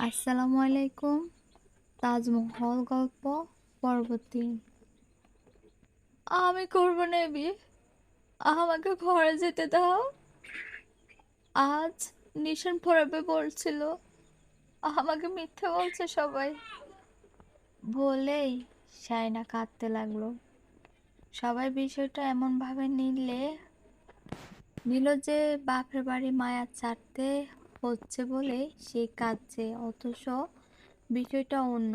আসসালামু আলাইকুম তাজমহল গল্প পরবর্তী। আমি করব না বিয়ে আমাকে ঘরে যেতে দাও। আজ নিশান ফোরাবে বলছিল। আমাকে মিথ্যে বলছে সবাই। বলেই সায়না কাঁদতে লাগল। সবাই বিষয়টা এমনভাবে নিলে, নিল যে বাপের বাড়ি মায়া ছাড়তে হচ্ছে বলে সে কাঁদছে, অথচ বিষয়টা অন্য।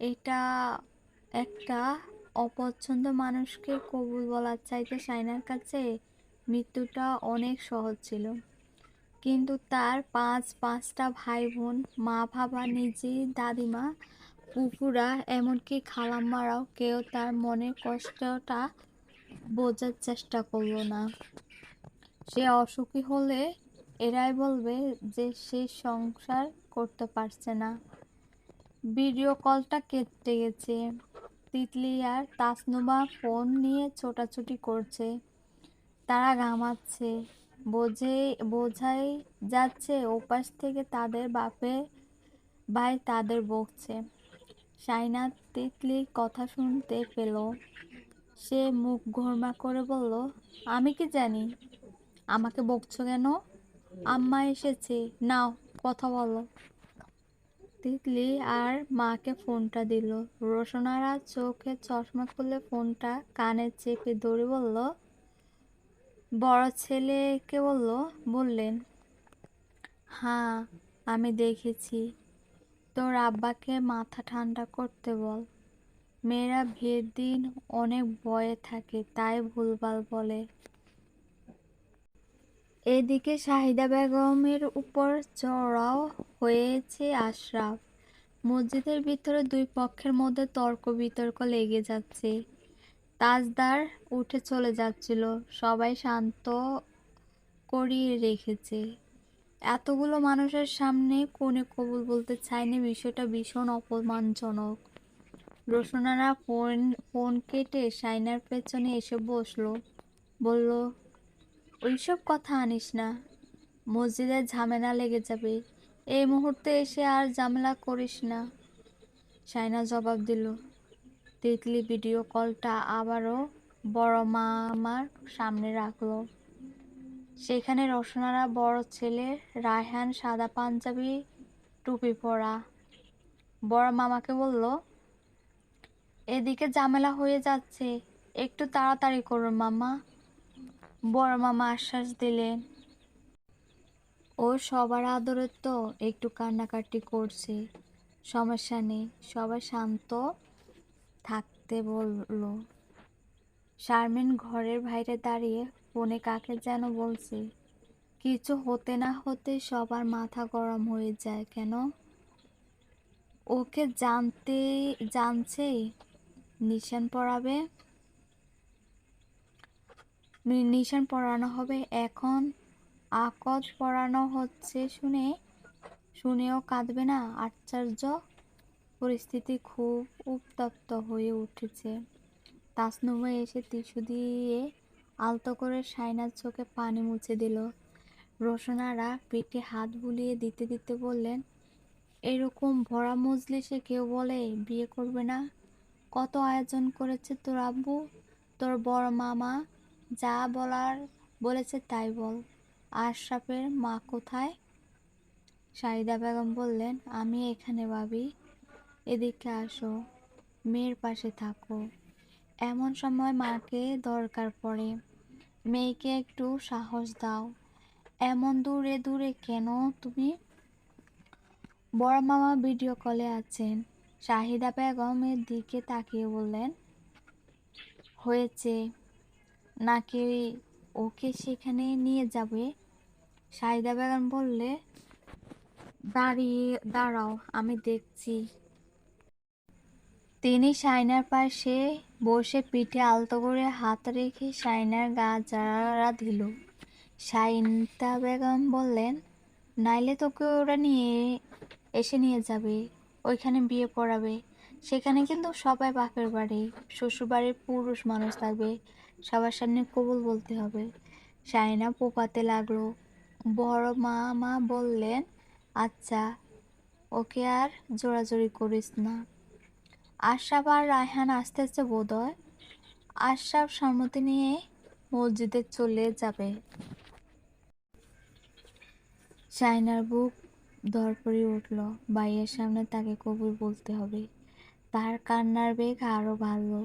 এটা একটা অপছন্দ মানুষকে কবুল বলার চাইতে সাইনার কাছে মৃত্যুটা অনেক সহজ ছিল। কিন্তু তার পাঁচ, পাঁচটা ভাই বোন মা, বাবা, নিজে, দাদিমা পুকুরা এমনকি খালাম্মারাও কেউ তার মনের কষ্টটা বোঝার চেষ্টা করল না। সে অসুখী হলে এরাই বলবে যে সে সংসার করতে পারছে না। ভিডিও কলটা কেটে গেছে। তিতলি আর তাসনুমা ফোন নিয়ে ছোটাছুটি করছে। তারা ঘামাচ্ছে। বোঝে, বোঝাই যাচ্ছে ওপাশ থেকে তাদের বাপে ভাই তাদের বকছে। সাইনা তিতলির কথা শুনতে পেল। সে মুখ ঘোরমা করে বলল, আমি কি জানি? আমাকে বকছো কেন? আম্মা এসেছে, নাও, কথা বলো। তিতলি আর মাকে ফোনটা দিল। রোশনারা চোখে চশমা খুলে ফোনটা কানে চেপে ধরে বলল, বড় ছেলেকে বলল, বললেন হ্যাঁ আমি দেখেছি। তোর আব্বাকে মাথা ঠান্ডা করতে বল। মেয়েরা বিয়ের দিন অনেক ভয়ে থাকে, তাই ভুলভাল বলে। এদিকে শাহিদা বেগমের উপর চড়াও হয়েছে আশরাফ। মসজিদের ভিতরে দুই পক্ষের মধ্যে তর্ক বিতর্ক লেগে যাচ্ছে। তাজদার উঠে চলে যাচ্ছিল। সবাই শান্ত করিয়ে রেখেছে। এতগুলো মানুষের সামনে কোনে কবুল বলতে চায়নি বিষয়টা ভীষণ অপমানজনক। রোশনারা ফোন ফোন কেটে সাইনার পেছনে এসে বসল। বলল ওইসব কথা আনিস না। মসজিদের ঝামেলা লেগে যাবে। এই মুহূর্তে এসে আর ঝামেলা করিস না। সাইনা জবাব দিল, তিতলি ভিডিও কলটা আবারও বড় মা আমার সামনে রাখল। সেখানে রসনারা বড় ছেলে রায়হান সাদা পাঞ্জাবি, টুপি পরা। বড় মামাকে বলল, এদিকে ঝামেলা হয়ে যাচ্ছে। একটু তাড়াতাড়ি করুন মামা। বড় মামা আশ্বাস দিলেন ও সবার আদরে তো একটু কান্নাকাটি করছে। সমস্যা নেই, সবাই শান্ত থাকতে বলল। শারমিন ঘরের বাইরে দাঁড়িয়ে ফোনে কাকে যেন বলছে। কিছু হতে না হতে সবার মাথা গরম হয়ে যায়, কেন? ওকে জানতে জানছে নিশান পড়াবে? নিশান পড়ানো হবে। এখন আকদ পড়ানো হচ্ছে শুনে, শুনেও কাঁদবে না। আশ্চর্য পরিস্থিতি খুব উত্তপ্ত হয়ে উঠেছে। তাসনুমা এসে টিস্যু দিয়ে আলতো করে সাইনার চোখে পানি মুছে দিল। রোশনারা পিঠে হাত বুলিয়ে দিতে দিতে বললেন, এরকম ভরা মজলিসে কেউ বলে বিয়ে করবে না? কত আয়োজন করেছে তোর আব্বু? তোর বড় মামা যা বলার বলেছে তাই বল। আশরাফের মা কোথায়? শাহিদা বেগম বললেন, আমি এখানে ভাবি, এদিকে আসো, মেয়ের পাশে থাকো। এমন সময় মাকে দরকার পড়ে। মেয়েকে একটু সাহস দাও। এমন দূরে দূরে কেন তুমি? বড় মামা ভিডিও কলে আছেন। শাহিদা বেগমের দিকে তাকিয়ে বললেন, হয়েছে। নাকি ওকে সেখানে নিয়ে যাবে? শাহিদা বেগম বললে, দাঁড়িয়ে, দাঁড়াও, আমি দেখছি। তিনি সাইনার পাশে বসে পিঠে আলতো করে হাত রেখে সাইনার গা জারা দিল। সাইনতা বেগম বললেন, নাইলে তোকে ওরা নিয়ে এসে নিয়ে যাবে, ওইখানে বিয়ে পড়াবে। সেখানে কিন্তু সবাই বাপের বাড়ি, শ্বশুরবাড়ির পুরুষ মানুষ থাকবে। সবার সামনে কবুল বলতে হবে। সাইনা পোপাতে লাগল। বড় মা মা বললেন আচ্ছা ওকে আর জোরাজোরি করিস না। আশরাফ আর রায়হান আসতেছে বোধ হয় আশরাফ সম্মতি নিয়ে মসজিদে চলে যাবে। শাইনার বুক ধরপড়ে উঠল। বাইয়ের সামনে তাকে কবুল বলতে হবে। তার কান্নার বেগ আরও ভালো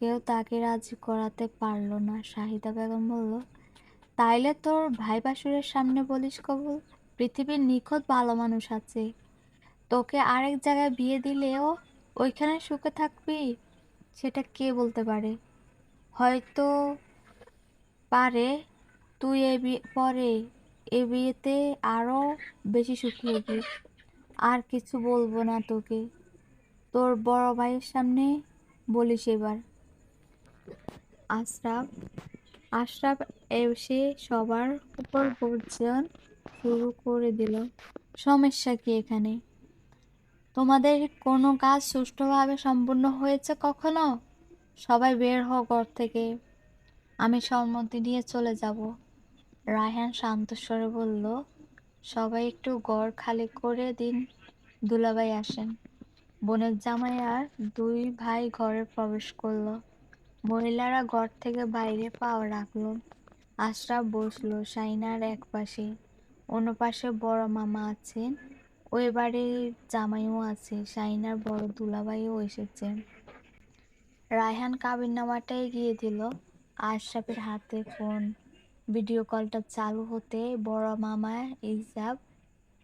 কেউ তাকে রাজি করাতে পারল না। শাহিদা বেগম বলল, তাইলে তোর ভাই বাসুরের সামনে বলিস কবুল? পৃথিবীর নিখোঁজ ভালো মানুষ আছে। তোকে আরেক জায়গায় বিয়ে দিলেও ওইখানে সুখে থাকবি? সেটা কে বলতে পারে? হয়তো পারে, তুই এ পরে এ বিয়েতে আরও বেশি সুখী হবি। আর কিছু বলব না তোকে। তোর বড় ভাইয়ের সামনে বলিস এবার। আশরাফ আশরাফ এসে সবার উপর গর্জন শুরু করে দিল, সমস্যা কি এখানে? তোমাদের কোনো কাজ সুষ্ঠুভাবে সম্পূর্ণ হয়েছে কখনো? সবাই বের হও ঘর থেকে। আমি সম্মতি নিয়ে চলে যাব। রায়হান শান্তস্বরে বলল, সবাই একটু ঘর খালি করে দিন, দুলাভাই আসেন। বোনের জামাই আর দুই ভাই ঘরে প্রবেশ করল। মহিলারা ঘর থেকে বাইরে পাও রাখল। আশরাফ বসল সাইনার এক পাশে অন্য পাশে বড় মামা আছেন, ওই বাড়ির জামাইও আছে সাইনার বড় দুলাভাইও এসেছে। রায়হান কাবির নামাটা এগিয়ে দিল আশরাফের হাতে ফোন। ভিডিও কলটা চালু হতে বড় মামা ইজাব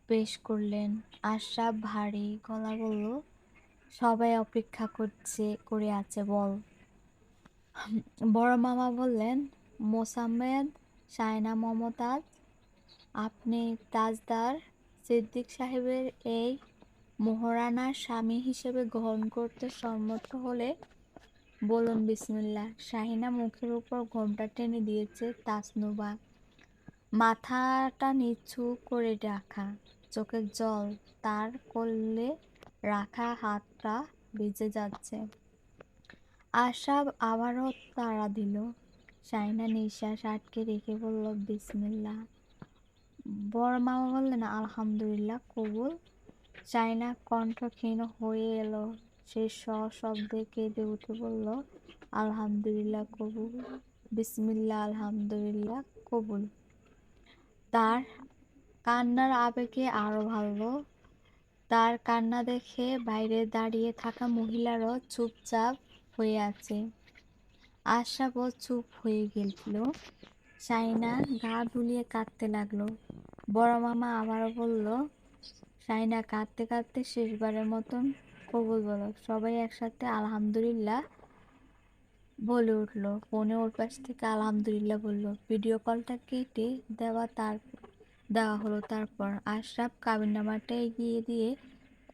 পেশ করলেন। আশরাফ ভারী গলা বলল, সবাই অপেক্ষা করছে, করে আছে, বল। বড় মামা বললেন, মোসাম্মেদ সায়না মমতাজ, আপনি তাজদার সিদ্দিক সাহেবের এই মোহরানার স্বামী হিসেবে গ্রহণ করতে সম্মত হলে বলুন বিসমিল্লা শাহিনা মুখের উপর ঘোমটা টেনে দিয়েছে তাসনুবা মাথাটা নিচু করে রাখা, চোখের জল তার করলে রাখা হাতটা ভিজে যাচ্ছে। আশাব আবারও তাড়া দিল। শাইনা নিঃশ্বাস আটকে রেখে বলল বিসমিল্লা বড় মামা বললেন, আলহামদুলিল্লাহ, কবুল। চাইনা কণ্ঠ ক্ষীণ হয়ে এলো। সে সশব্দে কেঁদে উঠে বলল, আলহামদুলিল্লাহ, কবুল। বিসমিল্লা আলহামদুলিল্লাহ, কবুল। তার কান্নার আবেগে আরও ভালো। তার কান্না দেখে বাইরে দাঁড়িয়ে থাকা মহিলারও চুপচাপ হয়ে আছে। আশাবও চুপ হয়ে গেল। সাইনা গা দুলিয়ে কাঁদতে লাগল। বড় মামা আবারও বলল সাইনা কাঁদতে কাঁদতে শেষবারের মতন কবুল বলো সবাই একসাথে আলহামদুলিল্লাহ বলে উঠল। ফোনে ওর পাশ থেকে আলহামদুলিল্লাহ বলল, ভিডিও কলটা কেটে দেওয়া তার, দেওয়া হলো তারপর। আশরাফ কাবিননামাটা এগিয়ে দিয়ে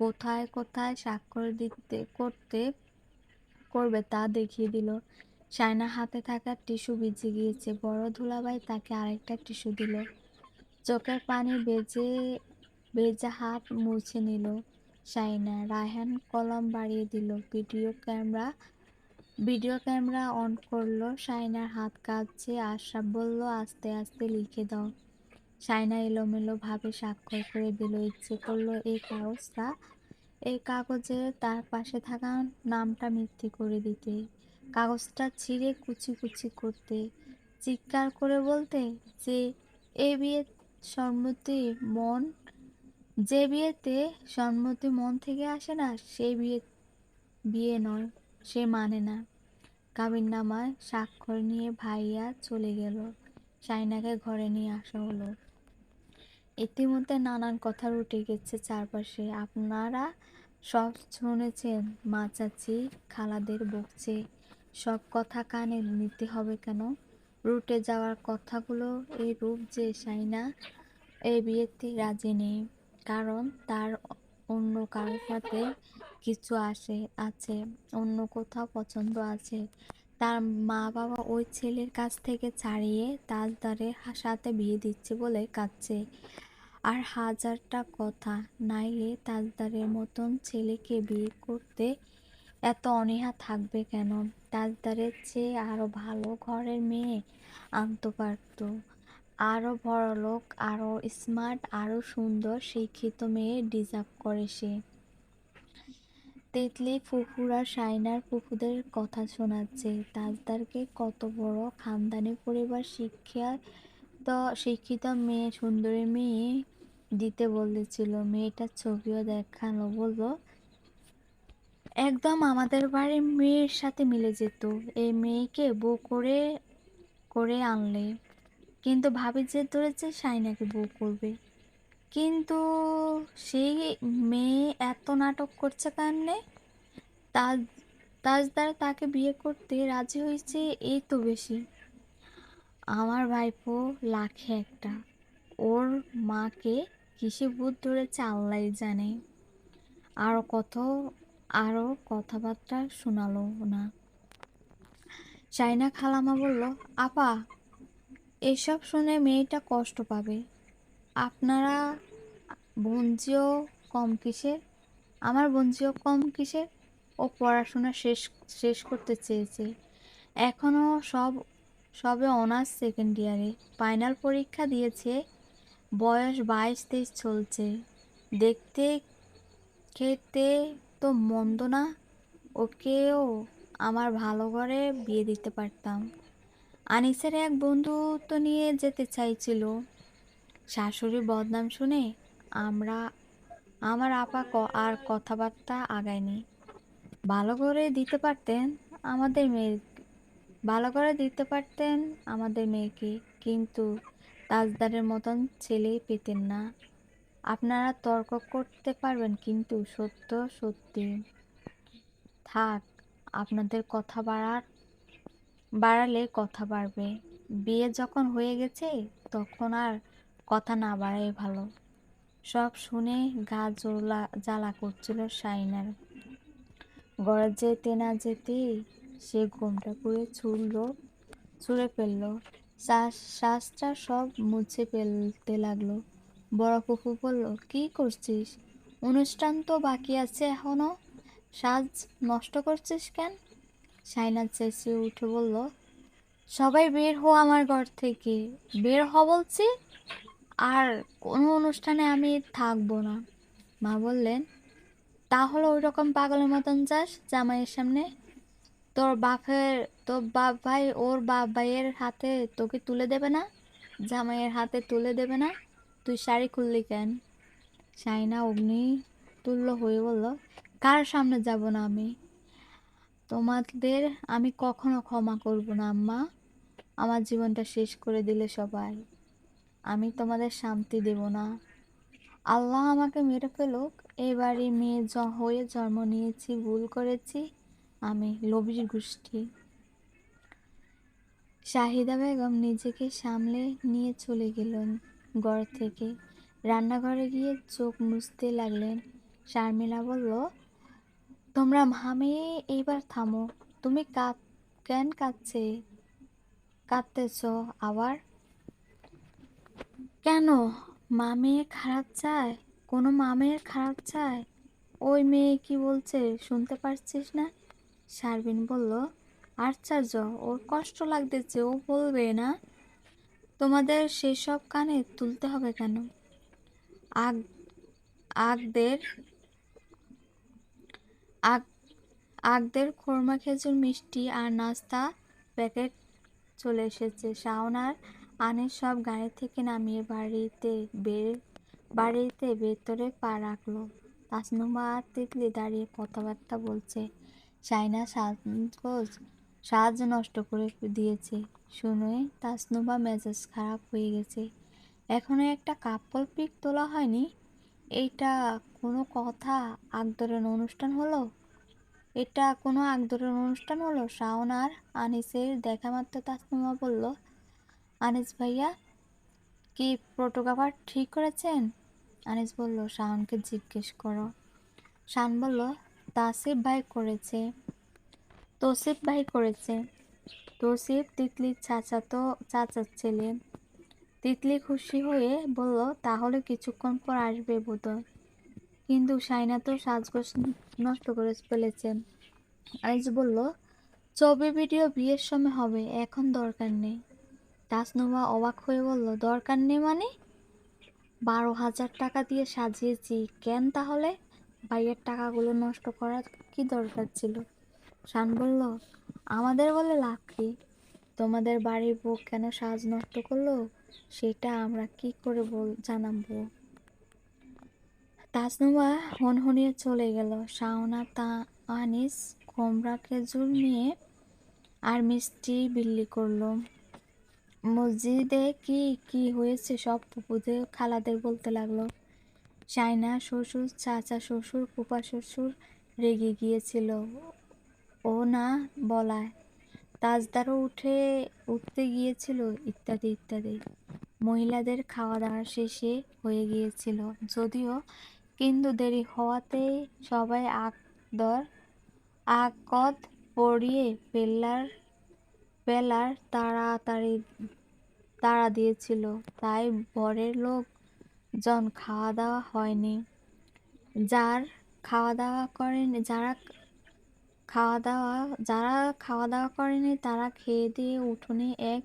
কোথায় কোথায় স্বাক্ষর দিতে, করতে করবে তা দেখিয়ে দিল। সায়না হাতে থাকা টিস্যু ভিজে গিয়েছে। বড় ধুলাভাই তাকে আরেকটা টিস্যু দিল। চোখের পানি বেজে, বেজা হাত মুছে নিল সাইনা রায়হান কলম বাড়িয়ে দিল। Video camera video camera on করল সাইনার হাত কাঁপছে। আশরাফ বলল, আস্তে আস্তে লিখে দাও। সাইনা এলোমেলো ভাবে স্বাক্ষর করে দিল। ইচ্ছে করল, এই কাগজটা এই কাগজে তার পাশে থাকা নামটা মিথ্যে করে দিতে, কাগজটা ছিঁড়ে কুচি কুচি করতে, চিৎকার করে বলতে যে এ বিয়ে সম্মতি মন, যে বিয়েতে সম্মতি মন থেকে আসে না, সে বিয়ে বিয়ে নয়, সে মানে না। কাবিননামায় স্বাক্ষর নিয়ে ভাইয়া চলে গেল, সাইনাকে ঘরে নিয়ে আসা হলো। ইতিমধ্যে নানান কথা উঠে গেছে চারপাশে। আপনারা সব শুনেছেন, মা চাচি, খালাদের বকছে, সব কথা কানে নিতে হবে কেন? রুটে যাওয়ার কথাগুলো এই রূপ যে সাইনা এই বিয়েতে রাজি নেই। কারণ তার অন্য কারোর সাথে কিছু আসে, আছে, অন্য কোথাও পছন্দ আছে। তার মা বাবা ওই ছেলের কাছ থেকে ছাড়িয়ে তাজদারের সাথে বিয়ে দিচ্ছে বলে কাঁদছে। আর হাজারটা কথা। নাইলে তাজদারের মতন ছেলেকে বিয়ে করতে এত অনীহা থাকবে কেন? তাজদারের চেয়ে আরও ভালো ঘরের মেয়ে আনতে পারত আরও বড়লোক আরও স্মার্ট আরও সুন্দর শিক্ষিত মেয়ে ডিজার্ভ করে সে। তেতলি ফুফুরা সাইনার ফুফুদের কথা শোনাচ্ছে। তাজদারকে কত বড় খানদানি পরিবার শিক্ষা তো শিক্ষিত মেয়ে, সুন্দরী মেয়ে দিতে বলেছিল। মেয়েটার ছবিও দেখানো বলল, একদম আমাদের বাড়ির মেয়ের সাথে মিলে যেত। এই মেয়েকে বউ করে করে আনলে। কিন্তু ভাবি যে ধরেছে সাইনাকে বউ করবে। কিন্তু সেই মেয়ে এত নাটক করছে কারণে তাজ তাজদার তাকে বিয়ে করতে রাজি হয়েছে এই তো বেশি। আমার ভাইপো লাখে একটা। ওর মাকে কিসে ভূত ধরেছে আল্লাহ জানে। আরও কত, আরও কথাবার্তা শোনালো না। সাইনা খালামা বলল, আপা, এসব শুনে মেয়েটা কষ্ট পাবে। আপনারা বঞ্জিও কম কিসের? আমার বঞ্জিও কম কিসের? ও পড়াশোনা শেষ শেষ করতে চেয়েছে। এখনও সব সবে অনার্স সেকেন্ড ইয়ারে ফাইনাল পরীক্ষা দিয়েছে, বয়স বাইশ তেইশ চলছে। দেখতে, খেতে তো মন্দ না, ওকেও আমার ভালো ঘরে বিয়ে দিতে পারতাম। আনিসের এক বন্ধু তো নিয়ে যেতে চাইছিল। শাশুড়ির বদনাম শুনে আমরা, আমার আপা ক- আর কথাবার্তা আগায়নি। ভালো করে দিতে পারতেন আমাদের মেয়ে ভালো করে দিতে পারতেন আমাদের মেয়েকে, কিন্তু তাজদারের মতন ছেলে পেতেন না। আপনারা তর্ক করতে পারবেন, কিন্তু সত্য সত্যি। থাক, আপনাদের কথা বাড়ার, বাড়ালে কথা বাড়বে। বিয়ে যখন হয়ে গেছে, তখন আর কথা না বাড়াই ভালো। সব শুনে গা জ্বলা করছিল সাইনার ঘরে যেতে না যেতেই সে ঘুমটা করে ছুড়ল, ছুঁড়ে ফেলল। শ্বাস শ্বাসটা সব মুছে ফেলতে লাগল। বড় ফুফু বলল, কি করছিস? অনুষ্ঠান তো বাকি আছে এখনও। সাজ নষ্ট করছিস কেন? সাইনা চেঁচিয়ে উঠে বলল, সবাই বের হো আমার ঘর থেকে। বের হ বলছি, আর কোনো অনুষ্ঠানে আমি থাকব না। মা বললেন, তাহলে ওই রকম পাগলের মতন যাস জামাইয়ের সামনে। তোর বাপের, তোর বাপ ভাই ওর বাপ ভাইয়ের হাতে তোকে তুলে দেবে না? জামাইয়ের হাতে তুলে দেবে না? তুই শাড়ি খুললি কেন? সাইনা অগ্নি তুল্য হয়ে বলল, কার সামনে যাব না আমি? তোমাদের আমি কখনো ক্ষমা করব না, আম্মা। আমার জীবনটা শেষ করে দিলে সবাই। আমি তোমাদের শান্তি দেব না। আল্লাহ আমাকে মেরে ফেলুক। এবারই মেয়ে হয়ে জন্ম নিয়েছি, ভুল করেছি। আমি লোভীর গোষ্ঠী। শাহিদা বেগম নিজেকে সামলে নিয়ে চলে গেলেন ঘর থেকে। রান্নাঘরে গিয়ে চোখ মুছতে লাগলেন। শারমিলা বলল, তোমরা মামি এইবার থামো। তুমি কাঁদ কেন কাঁদছে? কাঁদতেছ আবার? কেন? মামের খারাপ চায়? কোনো মামের খারাপ চায়? ওই মেয়ে কি বলছে? শুনতে পারছিস না? শারবিন বলল, আশ্চর্য, ওর কষ্ট লাগতেছে ও বলবে না। তোমাদের সেসব কানে তুলতে হবে কেন? আগ, আগদের আগ, আগদের খোরমা খেজুর মিষ্টি আর নাস্তা প্যাকেট চলে এসেছে। শাওন আর আনের সব গাড়ি থেকে নামিয়ে বাড়িতে বের বাড়িতে ভেতরে পা রাখল। তাসনুমা আর তিতলি দাঁড়িয়ে কথাবার্তা বলছে। সাইনা সাজগোজ সাজ নষ্ট করে দিয়েছে। শুনে তাসনুমা মেজাজ খারাপ হয়ে গেছে। এখনও একটা কাপল পিক তোলা হয়নি? এইটা কোনো কথা আগদরের অনুষ্ঠান হলো? এটা কোনো আগদরের অনুষ্ঠান হলো? শাওন আর আনিসের দেখা মাত্র তাসনুমা বলল, আনিস ভাইয়া, কি ফটোগ্রাফার ঠিক করেছেন? আনিস বলল, শাওনকে জিজ্ঞেস করো। শান বলল তাসিফ ভাই করেছে। তসিফ ভাই করেছে। তসিফ তিতলির চাচাতো, চাচার ছেলে। তিতলি খুশি হয়ে বলল, তাহলে কিছুক্ষণ পর আসবে বোধহয়। কিন্তু সাইনা তো সাজগোজ নষ্ট করে ফেলেছেন। আনিস বলল, ছবি, ভিডিও বিয়ের সময় হবে, এখন দরকার নেই। তাসনুমা অবাক হয়ে বলল, দরকার নেই মানে? বারো হাজার টাকা দিয়ে সাজিয়েছি, কেন তাহলে? ভাইয়ের টাকাগুলো নষ্ট করার কি দরকার ছিল? শান বলল, আমাদের বলে লাভ কি? তোমাদের বাড়ির বউ কেন সাজ নষ্ট করল? সেটা আমরা কি করে বল, জানাব? তাসনুমা হনহনিয়ে চলে গেল। শাওনা, তা, আনিস কোমরা খেজুর নিয়ে আর মিষ্টি বিল্লি করল। মসজিদে কি কি হয়েছে সব পুপুদের খালাদের বলতে লাগল। সাইনা শ্বশুর, চাচা শ্বশুর ফুপা শ্বশুর রেগে গিয়েছিল। ও না বলায়। তাজদারও উঠে, উঠতে গিয়েছিল, ইত্যাদি ইত্যাদি। মহিলাদের খাওয়া দাওয়া শেষে হয়ে গিয়েছিল। যদিও কিন্তু দেরি হওয়াতেই সবাই আকদর, আকদ পড়িয়ে পেলার পেলার তাড়াতাড়ি তাড়া দিয়েছিল। তাই বরের লোক জন খাওয়া দাওয়া হয়নি। যার খাওয়া দাওয়া করেনি যারা খাওয়া দাওয়া যারা খাওয়া দাওয়া করেনি, তারা খেয়ে দিয়ে উঠোনে এক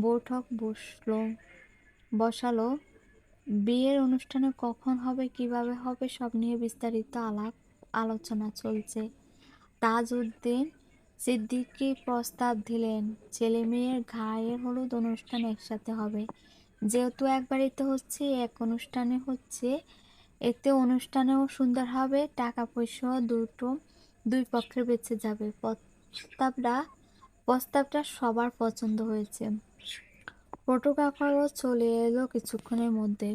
বৈঠক বসল। বসালো, বিয়ের অনুষ্ঠানে কখন হবে, কীভাবে হবে, সব নিয়ে বিস্তারিত আলাপ আলোচনা চলছে। তাজউদ্দিন সিদ্দিকী প্রস্তাব দিলেন, ছেলে মেয়ের ঘায়ের হলুদ অনুষ্ঠান একসাথে হবে। যেহেতু এক বাড়িতে হচ্ছে, এক অনুষ্ঠানে হচ্ছে, এতে অনুষ্ঠানেও সুন্দর হবে টাকা পয়সা দুটো দুই পক্ষের বেঁচে যাবে। প্রস্তাবটা প্রস্তাবটা সবার পছন্দ হয়েছে। ফটোগ্রাফারও চলে এলো কিছুক্ষণের মধ্যে।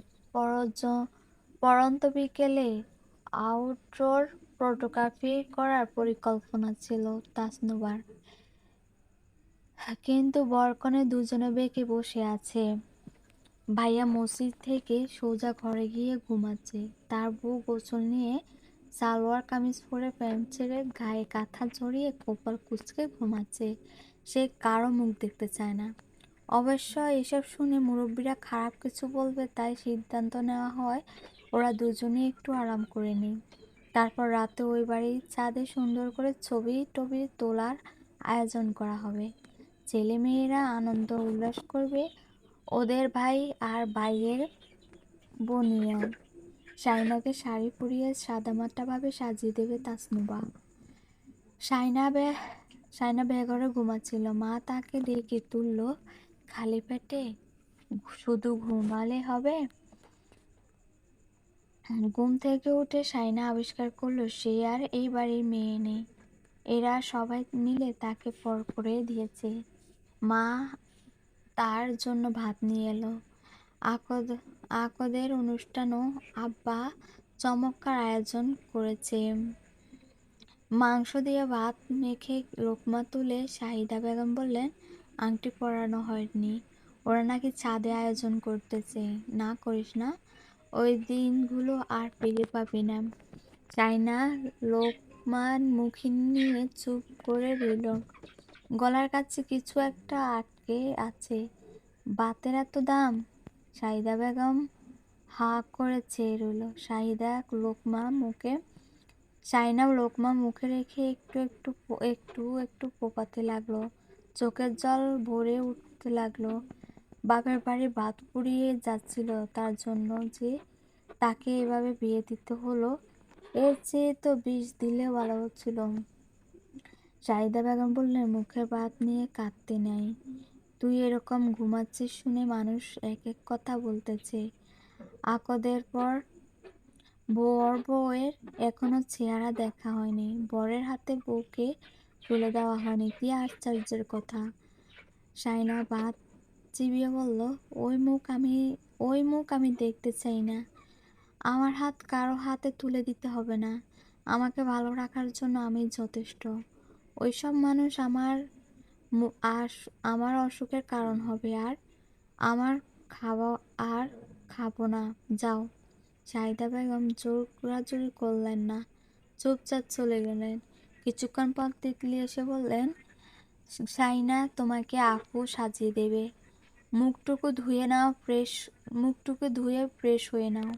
পরন্ত বিকেলে আউটডোর ফটোগ্রাফি করার পরিকল্পনা ছিল তাসনুবার। কিন্তু বরকনে দুজনে বেঁকে বসে আছে। ভাইয়া মসজিদ থেকে সোজা ঘরে গিয়ে ঘুমাচ্ছে। তার বউ গোসল নিয়ে সালোয়ার কামিজ পরে প্যান্ট ছেড়ে গায়ে কাঁথা জড়িয়ে কপাল কুচকে ঘুমাচ্ছে। সে কারও মুখ দেখতে চায় না। অবশ্য এসব শুনে মুরব্বীরা খারাপ কিছু বলবে তাই সিদ্ধান্ত নেওয়া হয় ওরা দুজনেই একটু আরাম করে নিই। তারপর রাতে ওই বাড়ির ছাদে সুন্দর করে ছবি টবি তোলার আয়োজন করা হবে। ছেলে মেয়েরা আনন্দ উল্লাস করবে ওদের ভাই আর ভাইয়ের বনিয়া। সাইনাকে শাড়ি পরিয়ে সাদামাটাভাবে সাজিয়ে দেবে তাসনুবা। সাইনা বে সাইনা বেঘরে ঘুমাচ্ছিল। মা তাকে ডেকে তুলল, খালি পেটে শুধু ঘুমালে হবে? ঘুম থেকে উঠে সাইনা আবিষ্কার করল, সে আর এই বাড়ির মেয়ে নেই। এরা সবাই মিলে তাকে পর করে দিয়েছে। মা তার জন্য ভাত নিয়ে এলো। আকদ আকদের অনুষ্ঠানও আব্বা চমৎকার আয়োজন করেছে। মাংস দিয়ে ভাত মেখে লোকমা তুলে শাহিদা বেগম বললেন, আংটি পরানো হয়নি, ওরা নাকি ছাদে আয়োজন করতেছে। না করিস না, ওই দিনগুলো আর ফিরে পাবি না। চাইনা লোকমান মুখী নিয়ে চুপ করে রইল। গলার কাছে কিছু একটা আটকে আছে? বাতের এত দাম? শাহিদা বেগম হা করে চেয়ে রইল। শাহিদা লোকমা মুখে সাইনা লোকমা মুখে রেখে একটু একটু একটু একটু পোকাতে লাগল। চোখের জল ভরে উঠতে লাগল। বাপের বাড়ি ভাত পুড়িয়ে যাচ্ছিল তার জন্য যে তাকে এভাবে বিয়ে দিতে হলো, এর চেয়ে তো বিষ দিলে ভালো হচ্ছিল শাহিদা বেগম বললেন, মুখের ভাত নিয়ে কাঁদতে নেই। তুই এরকম ঘুমাচ্ছিস শুনে মানুষ এক এক কথা বলতেছে। আকদের পর বর বউয়ের এখনও চেহারা দেখা হয়নি। বরের হাতে বউকে তুলে দেওয়া হয়নি। কি আশ্চর্যের কথা। সাইনা ভাত চিবিয়ে বলল, ওই মুখ আমি, ওই মুখ আমি দেখতে চাই না। আমার হাত কারও হাতে তুলে দিতে হবে না। আমাকে ভালো রাখার জন্য আমি যথেষ্ট। ওইসব মানুষ আমার আমার অসুখের কারণ হবে আর আমার খাওয়া আর খাব না, যাও। শাহিদা বেগম জোর জোরাজুরি করলেন না, চুপচাপ চলে গেলেন। কিছুক্ষণ পর তিতলি এসে বললেন, সাইনা, তোমাকে আপু সাজিয়ে দেবে। মুখটুকু ধুয়ে নাও, ফ্রেশ, মুখটুকু ধুয়ে ফ্রেশ হয়ে নাও।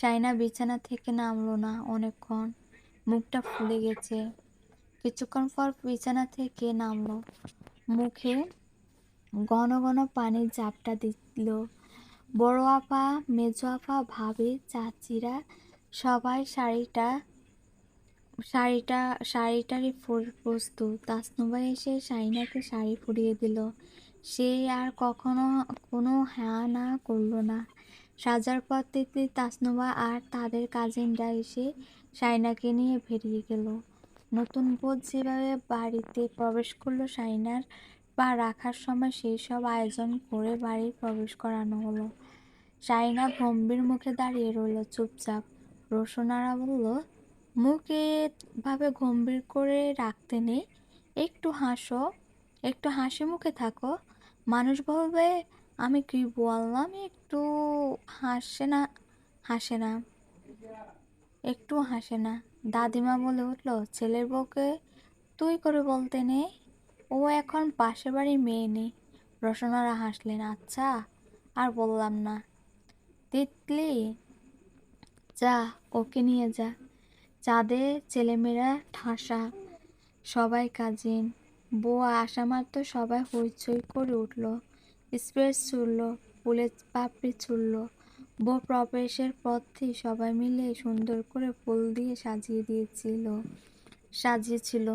সাইনা বিছানা থেকে নামলো না অনেকক্ষণ, মুখটা ফুলে গেছে। কিছুক্ষণ পর বিছানা থেকে নামলো। মুখে ঘন ঘন পানির ঝাপটা দিল। বড় আপা, মেজো আপা, ভাবি, চাচিরা সবাই শাড়িটা শাড়িটা, শাড়িটারই প্রস্তুত। তাসনুবা এসে শাইনাকে শাড়ি ফুরিয়ে দিল। সে আর কখনো কোনো হ্যাঁ না করল না। সাজার পর তিতলি তাসনুবা আর তাদের কাজিনরা এসে শাইনাকে নিয়ে বেরিয়ে গেল। নতুন বোধ যেভাবে বাড়িতে প্রবেশ করল শাইনার বা রাখার সময় সেই সব আয়োজন করে বাড়ি প্রবেশ করানো হলো। শাইনা গম্ভীর মুখে দাঁড়িয়ে রইল চুপচাপ। রোশনারা বলল, মুখে ভাবে গম্ভীর করে রাখতে নেই। একটু হাসো, একটু হাসি মুখে থাকো। মানুষ বলবে, আমি কি বললাম, একটু হাসে না হাসে না, একটু হাসে না দাদিমা বলে উঠল, ছেলের বউকে তুই করে বলতে নেই? ও এখন পাশের বাড়ির মেয়ে নেই। রসনারা হাসলেন আচ্ছা আর বললাম না। তিতলি, যা, ওকে নিয়ে যা। চাঁদে ছেলেমেয়েরা ঠাসা, সবাই কাজিন। বউ আসা মাত্র সবাই হইচই করে উঠল। স্প্রেস ছুড়ল ফুলের পাপড়ি ছুড়ল। বউ প্রবেশের পথে সবাই মিলে সুন্দর করে ফুল দিয়ে সাজিয়ে দিয়েছিল, সাজিয়েছিল।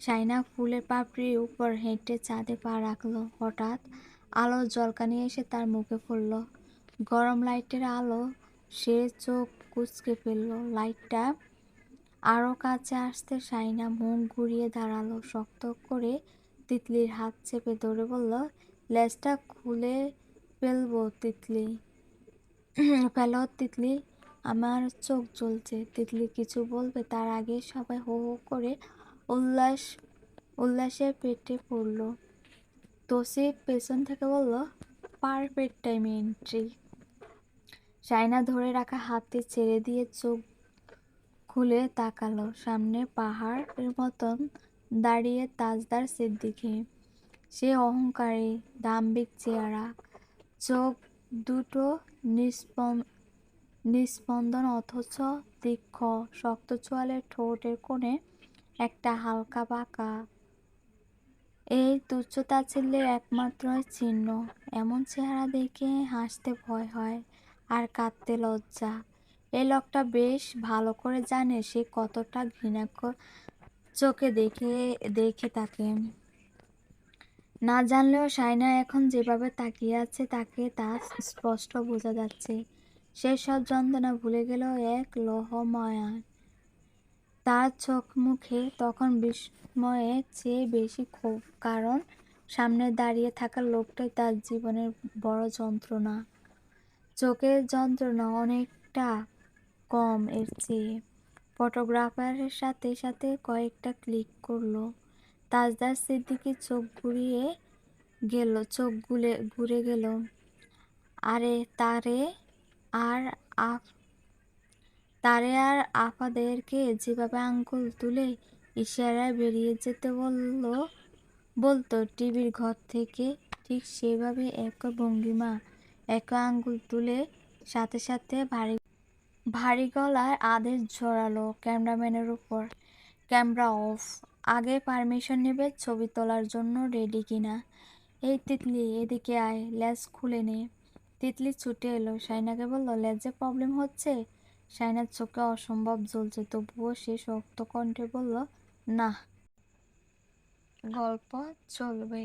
সাইনা ফুলের পাপড়ির উপর হেঁটে চাঁদে পা রাখল। হঠাৎ আলো জলকানি এসে তার মুখে পড়ল গরম লাইটের আলো সে চোখ কুচকে ফেলল। লাইটটা আরও কাছে আসতে সাইনা মুখ ঘুরিয়ে দাঁড়াল, শক্ত করে তিতলির হাত চেপে ধরে বলল, লেজটা খুলে ফেলব তিতলি। ফেল তিতলি। আমার চোখ জ্বলছে। তিতলি কিছু বলবে, তার আগে সবাই হো হো করে উল্লাস, উল্লাসের পেটে পড়ল। তোসিফ পেছন থেকে বলল পারফেক্ট টাইম এন্ট্রি সাইনা ধরে রাখা হাতটি ছেড়ে দিয়ে চোখ খুলে তাকালো। সামনে পাহাড়ের মতন দাঁড়িয়ে তাজদার সিদ্দিকে। সে অহংকারী, দাম্ভিক চেহারা। চোখ দুটো নিস্পন্দন অথচ তীক্ষ শক্ত চোয়ালের ঠোঁটের কোণে একটা হালকা বাঁকা। এই তুচ্ছতা তুচ্ছতাচ্ছিল্যের একমাত্র চিহ্ন। এমন চেহারা দেখে হাসতে ভয় হয় আর কাঁদতে লজ্জা। এই লোকটা বেশ ভালো করে জানে সে কতটা ঘৃণা চোখে দেখে দেখে তাকে। না জানলেও সাইনা এখন যেভাবে তাকিয়ে আছে তাকে তা স্পষ্ট বোঝা যাচ্ছে। সে সব যন্ত্রণা ভুলে গেল এক লোহময়া। তার চোখ মুখে তখন বিস্ময়ের চেয়ে বেশি ক্ষোভ, কারণ সামনে দাঁড়িয়ে থাকা লোকটাই তার জীবনের বড় যন্ত্রণা। চোখের যন্ত্রণা অনেকটা কম এর চেয়ে। ফটোগ্রাফারের সাথে সাথে কয়েকটা ক্লিক করল। তাজদার সিদ্দিকি চোখ ঘুরিয়ে গেল, চোখ গুলে, ঘুরে গেল। আরে তারে আর আফ, তারে আর আফাদেরকে যেভাবে আঙ্গুল তুলে ইশারায় বেরিয়ে যেতে বলল, বলতো, টিভির ঘর থেকে ঠিক সেভাবে এক ভঙ্গিমা, এক আঙ্গুল তুলে সাথে সাথে ভারী ভারী গলার আদেশ ঝরালো ক্যামেরাম্যানের উপর। ক্যামেরা অফ আগে পারমিশন নেবে ছবি তোলার জন্য রেডি কিনা? এই তিতলি, এদিকে আয়, লেজ খুলে নে। তিতলি ছুটে এলো। সাইনাকে বলল, লেজে প্রবলেম হচ্ছে? সাইনার চোখে অসম্ভব জ্বলছে, তবুও সে শক্ত কণ্ঠে বলল, না, গল্প চলবে।